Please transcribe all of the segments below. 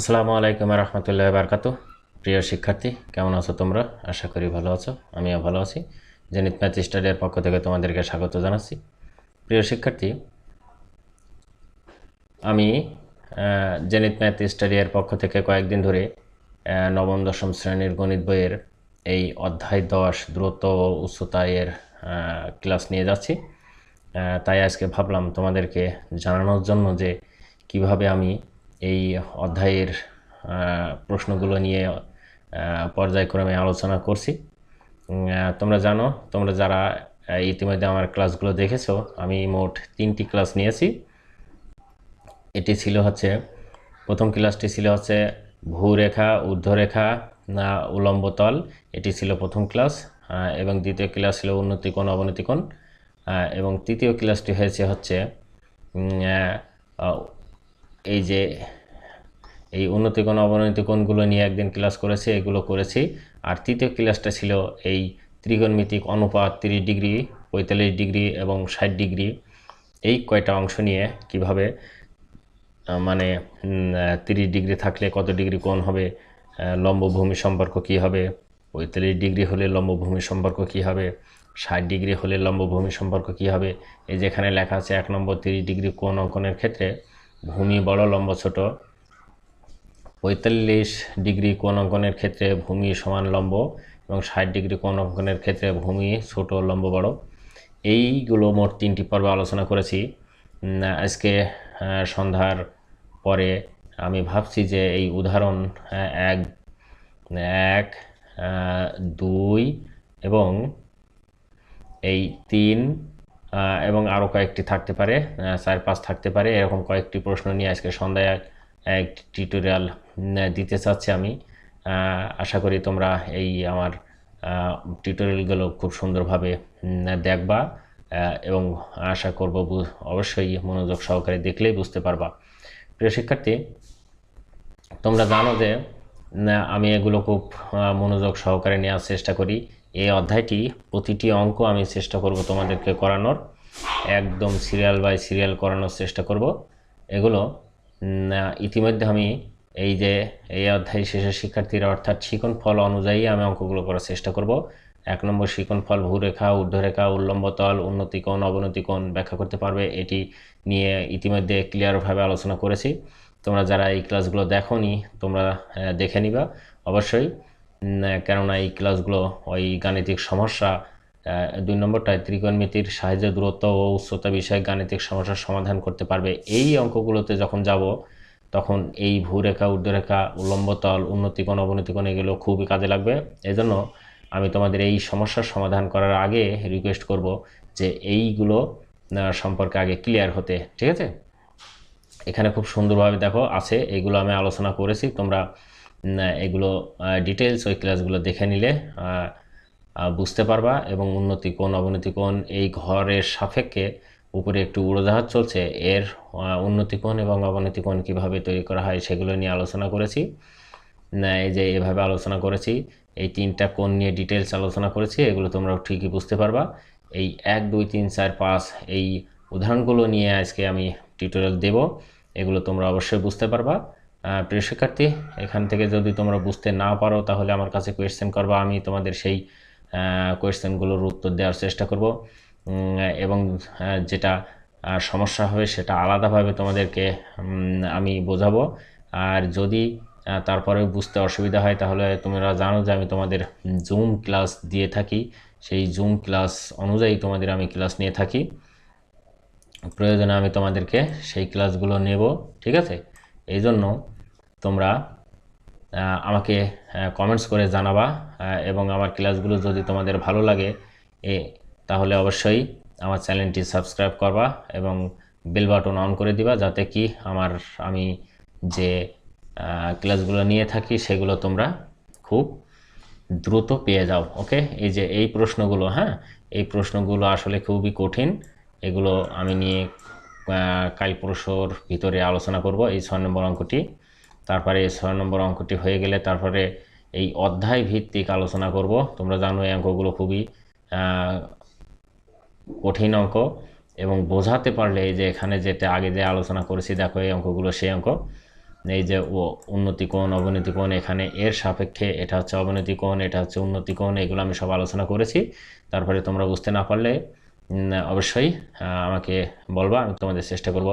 আসসালামু আলাইকুম রহমতুল্লাহ বারকাত প্রিয় শিক্ষার্থী, কেমন আছো তোমরা? আশা করি ভালো আছো। আমিও ভালো আছি। জেনিত ম্যাথ স্টাডির পক্ষ থেকে তোমাদেরকে স্বাগত জানাচ্ছি। প্রিয় শিক্ষার্থী, আমি জেনিত ম্যাথ স্টাডির পক্ষ থেকে কয়েকদিন ধরে নবম, দশম শ্রেণির গণিত বইয়ের এই অধ্যায় দশ দ্রুত ও উচ্চতা এর ক্লাস নিয়ে যাচ্ছি। তাই আজকে ভাবলাম তোমাদেরকে জানানোর জন্য যে কীভাবে আমি এই অধ্যায়ের প্রশ্নগুলো নিয়ে পর্যায়ক্রমে আলোচনা করছি। তোমরা জানো, তোমরা যারা ইতিমধ্যে আমার ক্লাসগুলো দেখেছ, আমি মোট তিনটি ক্লাস নিয়েছি। এটি ছিল হচ্ছে, প্রথম ক্লাসটি ছিল হচ্ছে ভূরেখা, ঊর্ধ্বরেখা, না, উলম্ব তল। এটি ছিল প্রথম ক্লাস এবং দ্বিতীয় ক্লাস ছিল উন্নতিকোণ, অবনতিকোণ। এবং তৃতীয় ক্লাসটি হয়েছে হচ্ছে আহ, আহ, এই উন্নতি এই অবনতি অবনতিকোণগুলো নিয়ে একদিন ক্লাস করেছি এগুলো করেছি। আর তৃতীয় ক্লাসটা ছিল এই ত্রিকোণমিতিক অনুপাত তিরিশ ডিগ্রি পঁয়তাল্লিশ ডিগ্রি এবং ষাট ডিগ্রি। এই কয়টা অংশ নিয়ে কীভাবে মানে তিরিশ ডিগ্রি থাকলে কত ডিগ্রি কোণ হবে লম্বভূমি সম্পর্ক কী হবে পঁয়তাল্লিশ ডিগ্রি হলে লম্বভূমি সম্পর্ক কী হবে ষাট ডিগ্রি হলে লম্বভূমি সম্পর্ক কী হবে এই যেখানে লেখা আছে এক নম্বর তিরিশ ডিগ্রি কোণ অঙ্কনের ক্ষেত্রে ভূমি বড়, লম্ব, ছোট। পঁয়তাল্লিশ ডিগ্রি কোন অঙ্কনের ক্ষেত্রে ভূমি সমান, লম্ব এবং ষাট ডিগ্রি কোন অঙ্কনের ক্ষেত্রে ভূমি ছোট, লম্ব, বড়। এইগুলো মোট তিনটি পর্বে আলোচনা করেছি। আজকে সন্ধ্যার পরে আমি ভাবছি যে এই উদাহরণ এক এক দুই এবং এই তিন এবং আরও কয়েকটি থাকতে পারে চার, পাঁচ থাকতে পারে। এরকম কয়েকটি প্রশ্ন নিয়ে আজকে সন্ধ্যায় এক- এক টিউটোরিয়াল দিতে চাচ্ছি আমি। আশা করি তোমরা এই আমার টিউটোরিয়ালগুলো খুব সুন্দরভাবে দেখবা এবং আশা করব অবশ্যই মনোযোগ সহকারে দেখলেই বুঝতে পারবা। প্রিয় শিক্ষার্থী, তোমরা জানো যে আমি এগুলো খুব মনোযোগ সহকারে নেওয়ার চেষ্টা করি। এই অধ্যায়টি প্রতিটি অঙ্ক আমি চেষ্টা করব তোমাদেরকে করানোর। একদম সিরিয়াল বাই সিরিয়াল করানোর চেষ্টা করব। এগুলো ইতিমধ্যে আমি এই যে এই অধ্যায় শেষের শিক্ষার্থীরা অর্থাৎ শিকন ফল অনুযায়ী আমি অঙ্কগুলো করার চেষ্টা করব। এক নম্বর, শিকন ফল ভূরেখা, ঊর্ধ্বরেখা, উল্লম্ব তল, উন্নতিকোণ, অবনতিকোণ ব্যাখ্যা করতে পারবে। এটি নিয়ে ইতিমধ্যে ক্লিয়ারভাবে আলোচনা করেছি। তোমরা যারা এই ক্লাসগুলো দেখোনি, তোমরা দেখে নিবা। অবশ্যই কেননা এই ক্লাসগুলো ওই গাণিতিক সমস্যা দুই নম্বরটায় ত্রিকোণমিতির সাহায্যে, দূরত্ব ও উচ্চতা বিষয়ে গাণিতিক সমস্যার সমাধান করতে পারবে। এই অঙ্কগুলোতে যখন যাব, তখন এই ভূরেখা, ঊর্ধ্বরেখা উল্লম্ব তল উন্নতিকোণ, অবনতিকোণ এগুলো খুবই কাজে লাগবে। এজন্য আমি তোমাদের এই সমস্যার সমাধান করার আগে রিকোয়েস্ট করব যে এইগুলো সম্পর্কে আগে ক্লিয়ার হতে, ঠিক আছে? এখানে খুব সুন্দরভাবে দেখো, আছে, এগুলো আমি আলোচনা করেছি, তোমরা এগুলো ডিটেলস ওই ক্লাসগুলো দেখে নিলে বুঝতে পারবা এবং উন্নতি কোণ অবনতি কোণ এই ঘরের সাপেক্ষে উপরে একটু উড়োজাহাজ চলছে এর উন্নতি কোণ এবং অবনতি কোণ কীভাবে তৈরি করা হয় সেগুলো নিয়ে আলোচনা করেছি। না, এই যে এভাবে আলোচনা করেছি এই তিনটা কোণ নিয়ে ডিটেলস আলোচনা করেছি এগুলো তোমরা ঠিকই বুঝতে পারবা। এই এক দুই তিন চার পাঁচ এই উদাহরণগুলো নিয়ে আজকে আমি টিউটোরিয়াল দেব এগুলো তোমরা অবশ্যই বুঝতে পারবা। প্রিয় শিক্ষার্থী এখান থেকে যদি তোমরা বুঝতে না পারো তাহলে আমার কাছে কোয়েশ্চেন করবা। আমি তোমাদের সেই কোয়েশ্চেনগুলোর উত্তর দেওয়ার চেষ্টা করব। এবং যেটা সমস্যা হবে সেটা আলাদাভাবে তোমাদেরকে আমি বোঝাবো। আর যদি আহ, তারপরেও বুঝতে অসুবিধা হয় তাহলে তোমরা জানো যে আমি তোমাদের জুম ক্লাস দিয়ে থাকি। সেই জুম ক্লাস অনুযায়ী তোমাদের আমি ক্লাস নিয়ে থাকি। প্রয়োজনে আমি তোমাদেরকে সেই ক্লাসগুলো নেব ঠিক আছে? এই জন্য তোমরা আমাকে কমেন্টস করে জানাবা এবং আমার ক্লাসগুলো যদি তোমাদের ভালো লাগে, এ, তাহলে অবশ্যই আমার চ্যানেলটি সাবস্ক্রাইব করবা এবং বেল বাটন অন করে দিবা যাতে কি আমার, আমি যে ক্লাসগুলো নিয়ে থাকি সেগুলো তোমরা খুব দ্রুত পেয়ে যাও, ওকে? এই যে, এই প্রশ্নগুলো হ্যাঁ? এই প্রশ্নগুলো আসলে খুবই কঠিন। এগুলো আমি নিয়ে পরশুর ভিতরে আলোচনা করব এই ছয় নম্বর অঙ্কটি। তারপরে এই ছয় নম্বর অঙ্কটি হয়ে গেলে তারপরে এই অধ্যায় ভিত্তিক আলোচনা করব। তোমরা জানো এই অঙ্কগুলো খুবই কঠিন অঙ্ক এবং বোঝাতে পারলে এই যে এখানে যেটা আগে যে আলোচনা করেছি, দেখো এই অঙ্কগুলো সেই অঙ্ক। এই যে ও উন্নতি কোণ, অবনতি কোণ, এখানে এর সাপেক্ষে এটা হচ্ছে অবনতি কোণ, এটা হচ্ছে উন্নতি কোণ, এগুলো আমি সব আলোচনা করেছি। তারপরে তোমরা বুঝতে না পারলে অবশ্যই আমাকে বলবা আমি তোমাদের চেষ্টা করব।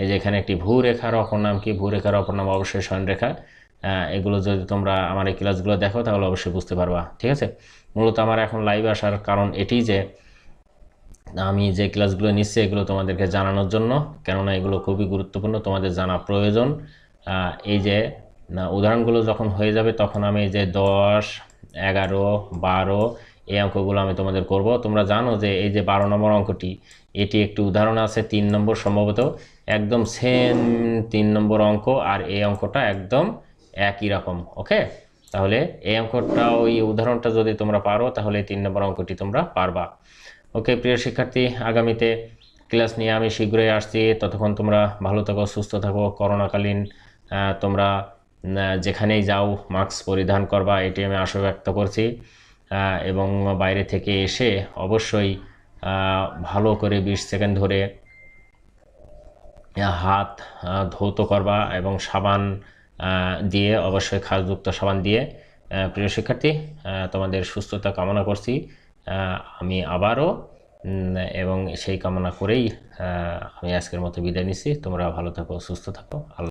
এই যে এখানে একটি ভূরেখার অপর নাম কি? ভূরেখার অপর নাম অবশ্যই স্বয়নরেখা আহ, এগুলো যদি তোমরা আমার এই ক্লাসগুলো দেখো তাহলে অবশ্যই বুঝতে পারবা ঠিক আছে? মূলত আমার এখন লাইভ আসার কারণ এটি যে আমি যে ক্লাসগুলো নিচ্ছি এগুলো তোমাদেরকে জানানোর জন্য কেননা এগুলো খুবই গুরুত্বপূর্ণ তোমাদের জানা প্রয়োজন। এই যে উদাহরণগুলো যখন হয়ে যাবে তখন আমি এই যে দশ এগারো বারো এই অঙ্কগুলো আমি তোমাদের করব। তোমরা জানো যে এই যে বারো নম্বর অঙ্কটি, এটি একটি উদাহরণ আছে তিন নম্বর সম্ভবত। একদম সেম তিন নম্বর অঙ্ক আর এই অঙ্কটা একদম একই রকম, ওকে? তাহলে এই অঙ্কটা, ওই উদাহরণটা যদি তোমরা পারো, তাহলে তিন নম্বর অঙ্কটি তোমরা পারবা। ওকে, প্রিয় শিক্ষার্থী, আগামীতে ক্লাস নিয়ে আমি শীঘ্রই আসছি। ততক্ষণ তোমরা ভালো থাকো, সুস্থ থাকো। করোনাকালীন তোমরা যেখানেই যাও, মাস্ক পরিধান করবা এটি আমি আশা ব্যক্ত করছি। এবং বাইরে থেকে এসে অবশ্যই ভালো করে বিশ সেকেন্ড ধরে হাত ধৌত করবা এবং সাবান দিয়ে অবশ্যই খাসযুক্ত সাবান দিয়ে প্রিয় শিক্ষার্থী তোমাদের সুস্থতা কামনা করছি। আমি আবারও এবং সেই কামনা করেই আমি আজকের মতো বিদায় নিচ্ছি। তোমরা ভালো থাকো, সুস্থ থাকো। আল্লাহ